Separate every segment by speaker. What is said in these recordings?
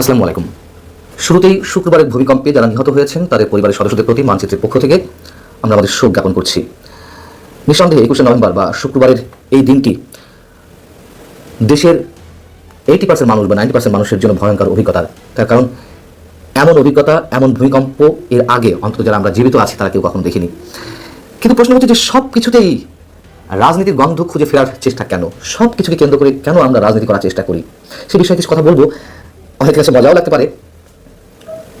Speaker 1: আসসালামু আলাইকুম। শুরুতেই শুক্রবারের ভূমিকম্পে যারা নিহত হয়েছেন, তাদের পরিবারের সদস্যদের প্রতি মানচিত্রের পক্ষ থেকে আমরা আমাদের শোক জ্ঞাপন করছি। নিঃসন্দেহে একুশে নভেম্বর বা শুক্রবারের এই দিনটি দেশের এইটি পার্সেন্ট মানুষ বা নাইনটি পার্সেন্ট মানুষের জন্য ভয়ঙ্কর অভিজ্ঞতার। তার কারণ, এমন অভিজ্ঞতা, এমন ভূমিকম্প এর আগে অন্তত যারা আমরা জীবিত আছি, তারা কেউ কখনো দেখিনি। কিন্তু প্রশ্ন হচ্ছে যে সব কিছুতেই রাজনীতির গন্ধ খুঁজে ফেরার চেষ্টা কেন? সব কিছুকে কেন্দ্র করে কেন আমরা রাজনীতি করার চেষ্টা করি? সে বিষয়ে কিছু কথা বলব। অনেকের কাছে মজাও লাগতে পারে।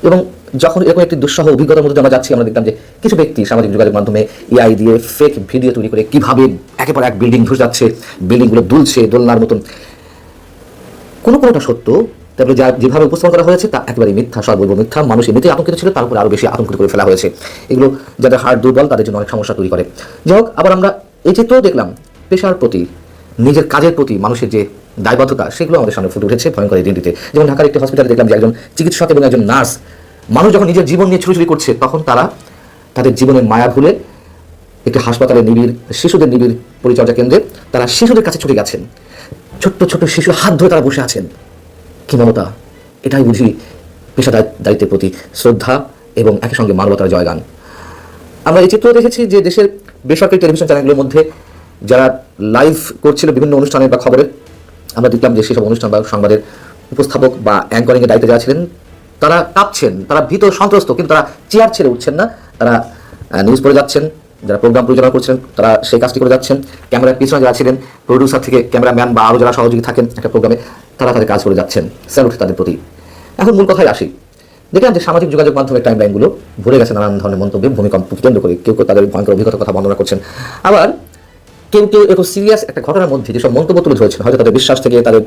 Speaker 1: এবং যখন এরকম একটি দুঃসহ অভিজ্ঞতার মধ্যে আমরা যাচ্ছি, আমরা দেখলাম যে কিছু ব্যক্তি সামাজিক যোগাযোগ মাধ্যমে এআই দিয়ে ফেক ভিডিও তৈরি করে কীভাবে একের পর এক বিল্ডিং ধসে যাচ্ছে বিল্ডিংগুলো দুলছে, দোলনার মতন। কোনো কোনোটা সত্য, তারপরে যা যেভাবে উপস্থাপন করা হয়েছে তা একেবারে মিথ্যা, সর্বৈব মিথ্যা মানুষ এমনিতেই আতঙ্কিত ছিল, তার উপরে আরও বেশি আতঙ্কিত করে ফেলা হয়েছে। এগুলো যাদের হার্ট দুর্বল, তাদের জন্য অনেক সমস্যা তৈরি করে। যাই হোক, আবার আমরা এই চিত্রও দেখলাম, পেশার প্রতি নিজের কাজের প্রতি মানুষের যে দায়বদ্ধতা, সেগুলো আমাদের সামনে ফুটে উঠেছে ভয়ঙ্কর এই দিনটিতে যেমন ঢাকার একটি হসপিটালে দেখলাম যে একজন চিকিৎসক এবং একজন নার্স মানুষ যখন নিজের জীবন নিয়ে ছুটোছুটি করছে, তখন তারা তাদের জীবনের মায়া ভুলে একটি হাসপাতালে নিবিড়, শিশুদের নিবিড় পরিচর্যা কেন্দ্রে তারা শিশুদের কাছে ছুটে গেছেন। ছোট্ট ছোট্ট শিশু হাত ধরে তারা বসে আছেন। কি মমতা? এটাই বুঝি পেশাদার দায়িত্বের প্রতি শ্রদ্ধা এবং একই সঙ্গে মানবতার জয়গান। আমরা এই চিত্র দেখেছি যে দেশের বেসরকারি টেলিভিশন চ্যানেলগুলোর মধ্যে যারা লাইভ করছিল বিভিন্ন অনুষ্ঠানের বা খবরের আমরা দেখলাম যে সেসব অনুষ্ঠান বা সংবাদের উপস্থাপক বা অ্যাঙ্করিংয়ের দায়িত্বে যারা ছিলেন, তারা কাঁপছেন, তারা ভীত সন্ত্রস্ত, কিন্তু তারা চেয়ার ছেড়ে উঠছেন না। তারা নিউজ পড়ে যাচ্ছেন, যারা প্রোগ্রাম পরিচালনা করছেন, তারা সেই কাজটি করে যাচ্ছেন। ক্যামেরার পিছনে যারা ছিলেন প্রডিউসার থেকে ক্যামেরাম্যান বা আরও যারা সহযোগী থাকেন একটা প্রোগ্রামে তারা তাদের কাজ করে যাচ্ছেন স্যালুট তাদের প্রতি। এখন মূল কথায় আসি। দেখলাম যে সামাজিক যোগাযোগ মাধ্যমের টাইম লাইনগুলো ভরে গেছে নানান ধরনের মন্তব্যে, ভূমিকম্প কেন্দ্র করে কেউ কেউ তাদের ভয়ঙ্কর অভিজ্ঞতার কথা বর্ণনা করছেন। আবার কেউ কেউ এরকম সিরিয়াস একটা ঘটনার মধ্যে যেসব মন্তব্য তুলে ধরেছেন, হয়তো তাদের বিশ্বাস থেকে, তাদের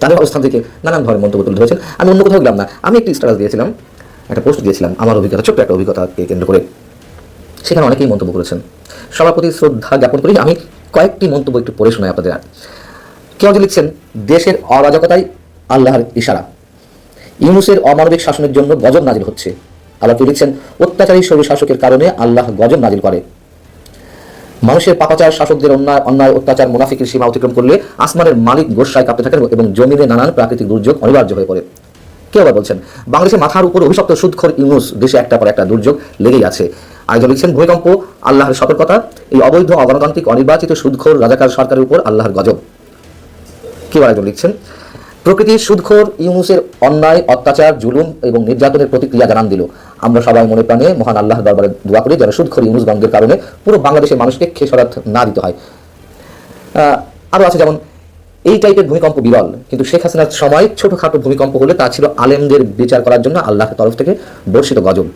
Speaker 1: তাদের অবস্থান থেকে নানান ধরনের মন্তব্য তুলে ধরেছেন। আমি অন্য কোথাও গেলাম না। আমি একটি স্ট্যাটাস দিয়েছিলাম, একটা পোস্ট দিয়েছিলাম, আমার অভিজ্ঞতা, ছোট্ট একটা অভিজ্ঞতাকে কেন্দ্র করে। সেখানে অনেকেই মন্তব্য করেছেন। সবার প্রতি শ্রদ্ধা জ্ঞাপন করি আমি কয়েকটি মন্তব্য একটু পড়ে শোনাই আপনাদের আর কেউ যে লিখছেন, দেশের অরাজকতাই আল্লাহর ইশারা। ইউনুসের অমানবিক শাসনের জন্য গজব নাজিল হচ্ছে। আবার কেউ লিখছেন, অত্যাচারী শৈব শাসকের কারণে আল্লাহ গজব নাজিল করে। মানুষের পাপাচার, শাসকদের অন্যায় অন্যায়, অত্যাচার, মুনাফিকের সীমা অতিক্রম করলে আসমানের মালিক গোসায় কাঁপতে থাকেন এবং জমিনে নানান প্রাকৃতিক দুর্যোগ অনিবার্য হয়ে পড়ে। কেউ আবার বলছেন বাংলাদেশের মাথার উপর অভিশপ্ত সুদখর ইউনুস দেশে একটা পর একটা দুর্যোগ লেগেই আছে। আয়োজন লিখছেন, ভূমিকম্প, আল্লাহর সতর্কতা, এই অবৈধ, অগণতান্ত্রিক, অনির্বাচিত সুদখোর রাজাকার সরকারের উপর আল্লাহর গজব। কেউ আরেকজন লিখছেন প্রকৃতির সুদখোর ইউনুসের অন্যায়, অত্যাচার, জুলুম এবং নির্যাতনের প্রতিক্রিয়া জানান দিল। আমরা সবাই মনে প্রাণে মহান আল্লাহর দরবারে দোয়া করি যেন সুদখোর ইউনুস গঙ্গের কারণে পুরো বাংলাদেশের মানুষকে খেসরাত না দিতে হয়। আরও আছে যেমন, এই টাইপের ভূমিকম্প বিরল, কিন্তু শেখ হাসিনার সময় ছোটখাটো ভূমিকম্প হলে তা ছিল আলেমদের বিচার করার জন্য আল্লাহর তরফ থেকে বর্ষিত গজব।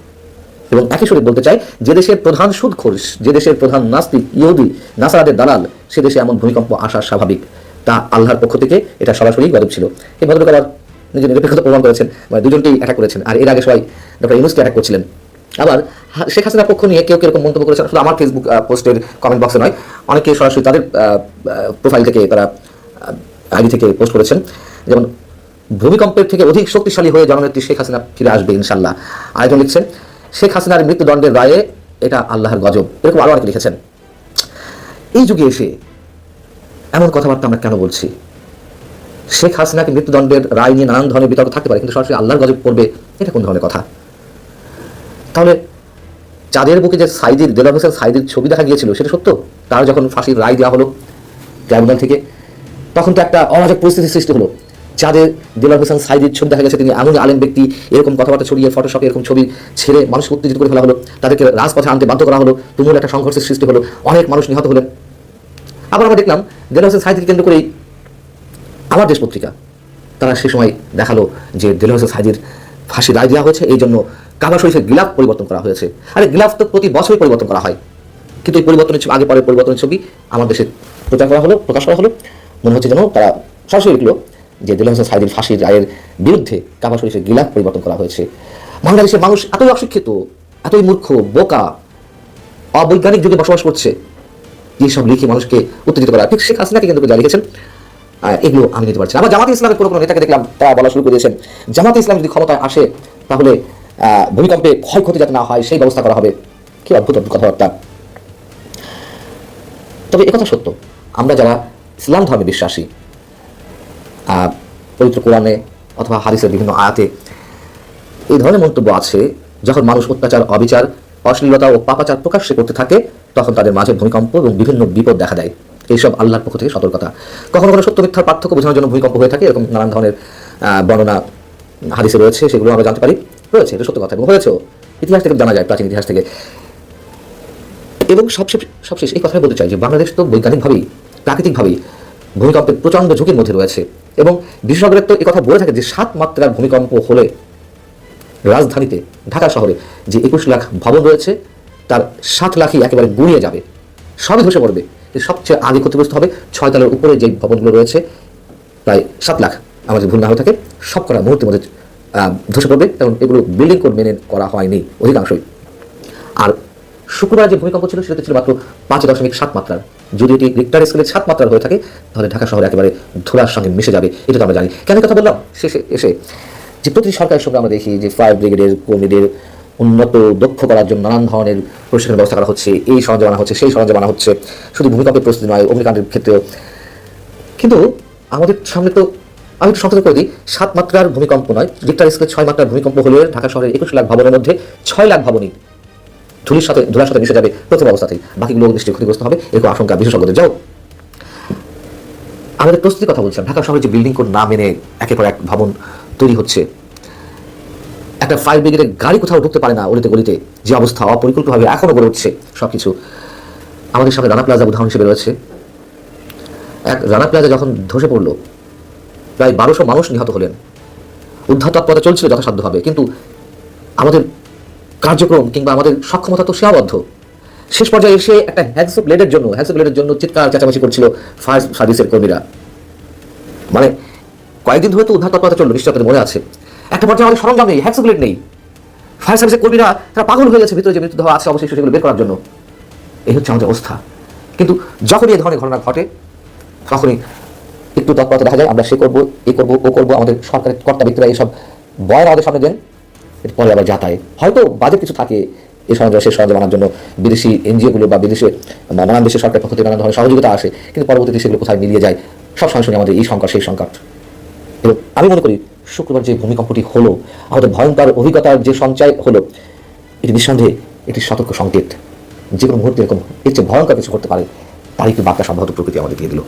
Speaker 1: এবং একই সুরে বলতে চাই, যে দেশের প্রধান সুদখোর, যে দেশের প্রধান নাস্তিক ইহুদি, নাসারাদের দালাল, সে দেশে এমন ভূমিকম্প আসা স্বাভাবিক। তা আল্লাহর পক্ষ থেকে এটা সরাসরি গজব ছিল। এই ভদ্রলোক আবার নিজের নিরপেক্ষতা প্রমাণ করেছেন মানে দুজনকেই অ্যাটাক করেছেন। আর এর আগে সবাই ডক্টর ইউনুসকে অ্যাটাক করছিলেন। আবার শেখ হাসিনার পক্ষ নিয়ে কেউ কীরকম মন্তব্য করেছেন? আসলে আমার ফেসবুক পোস্টের কমেন্ট বক্সে নয়। অনেকে সরাসরি তাদের প্রোফাইল থেকে তারা আইডি থেকে পোস্ট করেছেন। যেমন, ভূমিকম্পের থেকে অধিক শক্তিশালী হয়ে জননেত্রী শেখ হাসিনা ফিরে আসবে ইনশাল্লাহ আরেকজন লিখছেন, শেখ হাসিনার মৃত্যুদণ্ডের রায়ে এটা আল্লাহর গজব। এরকম আরও অনেকে লিখেছেন। এই যুগে এসে এমন কথাবার্তা আমরা কেন বলছি? শেখ হাসিনাকে মৃত্যুদণ্ডের রায় নিয়ে নানান ধরনের বিতর্ক থাকতে পারে, কিন্তু সরাসরি আল্লাহর গজব পড়বে, এটা কোন ধরনের কথা? তাহলে চাঁদের বুকে যে সাইদির দেলার হোসেন সাইদির ছবি দেখা গিয়েছিল, সেটা সত্য? তার যখন ফাঁসির রায় দেওয়া হলো ট্রাইব্যুনাল থেকে, তখন তো একটা অরাজক পরিস্থিতির সৃষ্টি হলো। যাদের দিলার হোসেন সাইদির ছবি দেখা গেছে, তিনি এমনই আলেম ব্যক্তি, এরকম কথাবার্তা ছড়িয়ে ফটোশপে এরকম ছবি ছেড়ে মানুষকে উত্তেজিত করে ফেলা হলো, তাদেরকে রাজপথে আনতে বাধ্য করা হলো, তুমুল একটা সংঘর্ষের সৃষ্টি হলো, অনেক মানুষ নিহত হলেন। আবার আমরা দেখলাম দিলার হোসেন সাইদিকে কেন্দ্র করেই আমার দেশ পত্রিকা তারা সে সময় দেখাল যে দিলার হোসেন সাইদির ফাঁসি রায় দেওয়া হয়েছে, এই জন্য কাবা শরীফের গিলাফ পরিবর্তন করা হয়েছে। আরে গিলাফ তো প্রতি বছরই পরিবর্তন করা হয়। কিন্তু এই পরিবর্তনের ছবি আগে পরে পরিবর্তনের ছবি আমার দেশে প্রচার করা হলো, প্রকাশ করা হলো। মনে হচ্ছে যেন তারা সরাসরি লিখলো যে দিলাম হোসেন সাইদির ফাঁসির রায়ের বিরুদ্ধে কাবা শরীফের গিলাফ পরিবর্তন করা হয়েছে। বাংলাদেশের মানুষ এতই অশিক্ষিত, এতই মূর্খ, বোকা, অবৈজ্ঞানিক যুগে বসবাস করছে এইসব লিখে মানুষকে উত্তেজিত করা। ঠিক শেখ হাসিনাকে কিন্তু যা লিখেছেন এগুলো আমি নিতে পারছি। আবার জামাতে ইসলামের কোনো কোনো নেতাকে দেখলাম, তারা বলা শুরু করে দিয়েছেন, জামাতে ইসলাম যদি ক্ষমতায় আসে, তাহলে ভূমিকম্পে ক্ষয়ক্ষতি যাতে না হয়, সেই ব্যবস্থা করা হবে। কি অদ্ভুত অদ্ভুত কথাবার্তা। তবে একথা সত্য, আমরা যারা ইসলাম ধর্মে বিশ্বাসী পবিত্র কোরআনে অথবা হাদিসের বিভিন্ন আয়াতে এই ধরনের মন্তব্য আছে, যখন মানুষ অত্যাচার, অবিচার অশ্লীলতা ও পাপাচার প্রকাশ্যে করতে থাকে, তখন তাদের মাঝে ভূমিকম্প এবং বিভিন্ন বিপদ দেখা দেয়। এইসব আল্লাহর পক্ষ থেকে সতর্কতা। কখনো কখনো সত্য মিথ্যার পার্থক্য বোঝানোর জন্য ভূমিকম্প হয়ে থাকে, এরকম নানান ধরনের বর্ণনা, হাদিসে রয়েছে, সেগুলো আমরা জানতে পারি। রয়েছে, এটা সত্য কথা, এবং হয়েছেও। ইতিহাস থেকে জানা যায়, প্রাচীন ইতিহাস থেকে। এবং সবশেষ সবশেষ এই কথাই বলতে চাই যে বাংলাদেশ তো বৈজ্ঞানিকভাবেই, প্রাকৃতিকভাবেই ভূমিকম্পের প্রচণ্ড ঝুঁকির মধ্যে রয়েছে। এবং বিশেষজ্ঞরা তো কথা বলে থাকে যে সাত মাত্রার ভূমিকম্প হলে রাজধানীতে, ঢাকা শহরে যে একুশ লাখ ভবন রয়েছে, তার সাত লাখই একেবারে গুঁড়িয়ে যাবে। সবই ধসে পড়বে। সবচেয়ে আগে ক্ষতিগ্রস্ত হবে ছয় তলার উপরে যে ভবনগুলো রয়েছে। প্রায় সাত লাখ যদি ভুল না হয়ে থাকে, সব করা মুহূর্তের মধ্যে ধসে পড়বে। কারণ এগুলো বিল্ডিং কোড মেনে করা হয়নি অধিকাংশই। আর শুক্রবার যে ভূমিকম্প ছিল সেটা ছিল মাত্র পাঁচ দশমিক সাত মাত্রার। যদি এটি রিক্টার স্কেলে সাত মাত্রার হয়ে থাকে, তাহলে ঢাকা শহর একেবারে ধুলার সঙ্গে মিশে যাবে, এটা তো আমরা জানি। কেন কথা বললাম? শেষে এসে যে প্রতিটি সরকারের সঙ্গে আমরা দেখি যে ফায়ার ব্রিগেডের কর্মীদের উন্নত দক্ষ করার জন্য নানান ধরনের প্রশিক্ষণের ব্যবস্থা করা হচ্ছে, এই সরঞ্জাম আনা হচ্ছে, সেই সরঞ্জাম আনা হচ্ছে। শুধু ভূমিকম্পের প্রস্তুতি নয়, অগ্নিকাণ্ডের ক্ষেত্রেও। কিন্তু আমাদের সামনে তো, আমি একটু সংক্ষেপে করে দিই, সাত মাত্রার ভূমিকম্প নয় রিক্টার স্কেলে ছয় মাত্রার ভূমিকম্প হলে ঢাকা শহরের একুশ লাখ ভবনের মধ্যে ছয় লাখ ভবনই ধুলির সাথে, ধুলার সাথে মিশে যাবে প্রথম অবস্থাতেই। বাকি লোক দৃষ্টি ক্ষতিগ্রস্ত হবে, এরকম আশঙ্কা বিশেষজ্ঞদের। যাও আমাদের প্রস্তুতির কথা বলছিলাম, ঢাকা শহরে যে বিল্ডিং কোড না মেনে একের পর এক ভবন তৈরি হচ্ছে। একটা ফায়ার ব্রিগেডের গাড়ি কোথাও ঢুকতে পারে না অলিতে গলিতে। যে অবস্থা অপরিকল্পিতভাবে এখনও গড়ে উঠছে সব কিছু আমাদের সামনে রানা প্লাজা উদাহরণ হিসেবে রয়েছে। এক রানা প্লাজা যখন ধসে পড়ল, প্রায় বারোশো মানুষ নিহত হলেন। উদ্ধার তৎপরতা চলছিল যথাসাধ্যভাবে, কিন্তু আমাদের কার্যক্রম কিংবা আমাদের সক্ষমতা তো সীমাবদ্ধ। শেষ পর্যায়ে এসে একটা হ্যান্ডসো ব্লেডের জন্য হ্যান্ডসো ব্লেডের জন্য চিৎকার, চেঁচামেচি করছিল ফায়ার সার্ভিসের কর্মীরা। মানে কয়েকদিন ধরে তো উদ্ধার তৎপরতা চলল নিশ্চয় আপনাদের মনে আছে। একটা পর্যায়ে আমাদের সরঞ্জাম নেই ব্লেড নেই। ফায়ার সার্ভিসের কর্মীরা, তারা পাগল হয়ে গেছে, ভিতরে যে মৃত্যুদেহ আছে, অবশ্যই সেগুলো বের করার জন্য। এই হচ্ছে আমাদের অবস্থা। কিন্তু যখনই এই ধরনের ঘটনা ঘটে, তখনই একটু তৎপরতা দেখা যায়, আমরা সে করব, এ করব, ও করব, আমাদের সরকারের কর্তা ব্যক্তিরা এইসব বয়ান আমাদের সামনে দেন, এরপরে আবার যাতায় হয়তো বাজেট কিছু থাকে এই সরঞ্জাম সেই সরঞ্জাম আনার জন্য বিদেশি এনজিওগুলো বা বিদেশে নানান দেশের সরকারের পক্ষ থেকে নানান ধরনের সহযোগিতা আসে, কিন্তু পরবর্তীতে সেগুলো কোথায় মিলিয়ে যায়, সব সময় শুনি আমাদের এই সংকট, সেই সংকট। এবং আমি মনে করি শুক্রবার যে ভূমিকম্পটি হলো, আমাদের ভয়ঙ্কর অভিজ্ঞতার যে সঞ্চয় হলো, এটি নিঃসন্দেহে একটি সতর্ক সংকেত। যে কোনো মুহূর্তে এরকম, এর চেয়ে ভয়ঙ্কর কিছু করতে পারে তার কি বার্তা সম্ভবত প্রকৃতি আমাদের দিয়ে দিল।